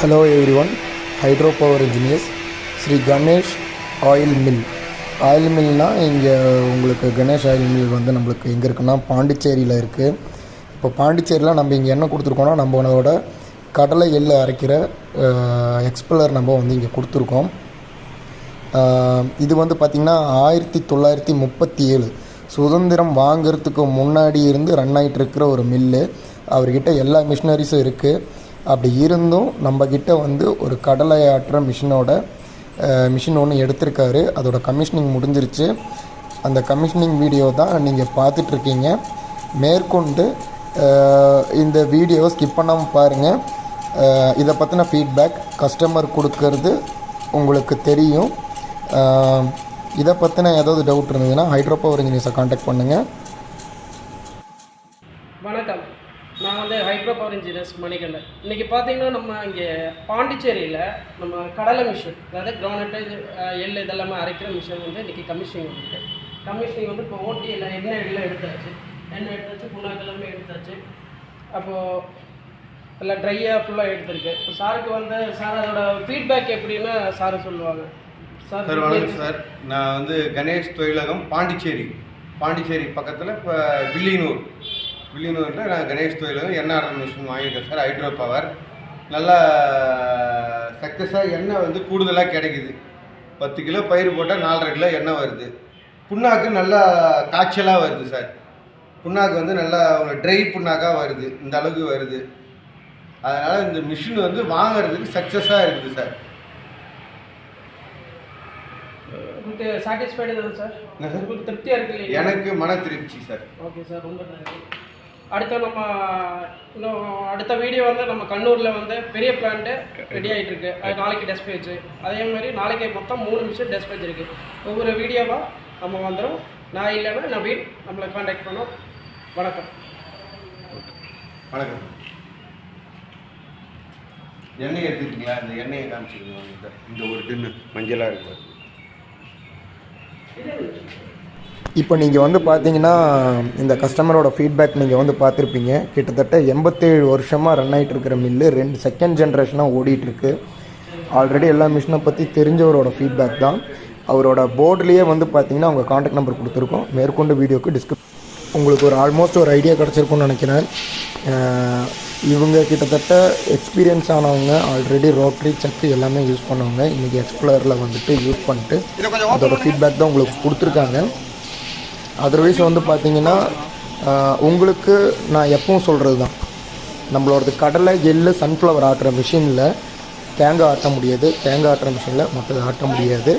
Hello everyone hydro power engineers Shri Ganesh oil mill oil மில்னால் இங்கே உங்களுக்கு Ganesh oil mill வந்து நம்மளுக்கு எங்கே இருக்குன்னா பாண்டிச்சேரியில் இருக்குது இப்போ பாண்டிச்சேரியில் நம்ம இங்கே என்ன கொடுத்துருக்கோன்னா நம்மளோட கடலை எள்ளு அரைக்கிற எக்ஸ்பிளர் நம்ம வந்து இங்கே கொடுத்துருக்கோம். இது வந்து பார்த்திங்கன்னா ஆயிரத்தி தொள்ளாயிரத்தி முப்பத்தி ஏழு. சுதந்திரம் வாங்குறதுக்கு முன்னாடி இருந்து ரன் ஆகிட்டு இருக்கிற ஒரு மில்லு அவர்கிட்ட எல்லா மிஷினரிஸும் இருக்குது அப்படி இருந்தும் நம்மக்கிட்ட வந்து ஒரு கடலை ஆட்டுற மிஷினோட மிஷின் ஒன்று எடுத்திருக்காரு. அதோட கமிஷனிங் முடிஞ்சிருச்சு. அந்த கமிஷனிங் வீடியோ தான் நீங்கள் பார்த்துட்ருக்கீங்க. மேற்கொண்டு இந்த வீடியோவை ஸ்கிப் பண்ணாமல் பாருங்கள் இதை பற்றின ஃபீட்பேக் கஸ்டமர் கொடுக்கறது உங்களுக்கு தெரியும். இதை பற்றின ஏதாவது டவுட் இருந்ததுன்னா ஹைட்ரோ பவர் இன்ஜினியர்ஸை காண்டாக்ட் பண்ணுங்கள் வணக்கம் நான் வந்து ஹைட்ரோ பவர் இன்ஜினியர்ஸ் மணிகண்டன். இன்றைக்கி பார்த்தீங்கன்னா நம்ம இங்கே பாண்டிச்சேரியில் நம்ம கடலை மிஷின் அதாவது கிரவுனட்டு எள் இதெல்லாமே அரைக்கிற மிஷின் வந்து இன்றைக்கி கமிஷனிங் வந்துருக்கு. கமிஷனிங் வந்து இப்போ ஓட்டி எல்லாம் எண்ணெய் எல்லாம் எடுத்தாச்சு எண்ணெய் எடுத்தாச்சு. புண்ணாக்கு எல்லாமே எடுத்தாச்சு அப்போது எல்லாம் ட்ரையாக ஃபுல்லாக எடுத்திருக்கு. இப்போ சாருக்கு வந்து சார் அதோட ஃபீட்பேக் எப்படின்னு சார் சொல்லுவாங்க. சார் வணக்கம் சார். நான் வந்து கணேஷ் தொழிலகம் பாண்டிச்சேரி. பாண்டிச்சேரி பக்கத்தில் இப்போ வில்லியனூர். வில்லியனூரில் நான் கணேஷ் தொழிலகம் என்ஆர்எல் மிஷின் வாங்கியிருக்கேன் சார் ஹைட்ரோ பவர் நல்லா சக்ஸஸாக எண்ணெய் வந்து கூடுதலாக கிடைக்குது. பத்து கிலோ பயிர் போட்டால் நாலரை கிலோ எண்ணெய் வருது. புண்ணாக்கு நல்லா காய்ச்சலாக வருது சார். புண்ணாக்கு வந்து நல்லா ட்ரை புண்ணாக்காக வருது. இந்த அளவுக்கு வருது. அதனால் இந்த மிஷின் வந்து வாங்குறதுக்கு சக்ஸஸாக இருக்குது சார். Satisfied sir? என்ன சார்? திருப்தியாக இருக்கு எனக்கு மன திருப்தி சார். ஓகே சார் ரொம்ப நன்றி. அடுத்த நம்ம இன்னும் அடுத்த வீடியோ வந்து நம்ம கண்ணூரில் வந்து பெரிய பிளான்ட்டு ரெடி ஆகிட்டு இருக்கு அது நாளைக்கு டெஸ்பேஜ் அதே மாதிரி நாளைக்கு மொத்தம் மூணு நிமிஷம் டெஸ்பேஜ் இருக்குது ஒவ்வொரு வீடியோவாக நம்ம வந்துடும் நான் இல்லைன்னா நவீன் நம்மளை காண்டாக்ட் பண்ணோம். வணக்கம். வணக்கம். எண்ணெய் எடுத்துக்கிட்டீங்களா இந்த எண்ணெயை உங்கள்கிட்ட இந்த ஒரு டின்னு. மஞ்சளாக இருக்கு இப்போ நீங்கள் வந்து பார்த்தீங்கன்னா இந்த கஸ்டமரோட ஃபீட்பேக் நீங்கள் வந்து பார்த்துருப்பீங்க கிட்டத்தட்ட எண்பத்தேழு வருஷமாக ரன் ஆகிட்டு இருக்கிற மில்லு ரெண்டு செகண்ட் ஜென்ரேஷனாக ஓடிட்டுருக்கு. ஆல்ரெடி எல்லா மிஷினை பற்றி தெரிஞ்சவரோட ஃபீட்பேக் தான். அவரோட போர்ட்லேயே வந்து பார்த்தீங்கன்னா அவங்க காண்டாக்ட் நம்பர் கொடுத்துருக்கோம். மேற்கொண்டு வீடியோக்கு டிஸ்கிரிப் உங்களுக்கு ஒரு ஆல்மோஸ்ட் ஒரு ஐடியா கிடச்சிருக்கும்னு நினைக்கிறேன். இவங்க கிட்டத்தட்ட எக்ஸ்பீரியன்ஸ் ஆனவங்க ஆல்ரெடி ரோட்ரி செக்கு எல்லாமே யூஸ் பண்ணவங்க. இன்றைக்கி எக்ஸ்ப்ளரில் வந்துட்டு யூஸ் பண்ணிட்டு அதோட ஃபீட்பேக் தான் உங்களுக்கு கொடுத்துருக்காங்க. அதர்வைஸ் வந்து பார்த்தீங்கன்னா உங்களுக்கு நான் எப்பவும் சொல்கிறது தான் நம்மளோடது கடலை எள்ளு சன்ஃப்ளவர் ஆட்டுற மிஷினில் தேங்காய் ஆட்ட முடியாது. தேங்காய் ஆட்டுற மிஷினில் மற்றது ஆட்ட முடியாது.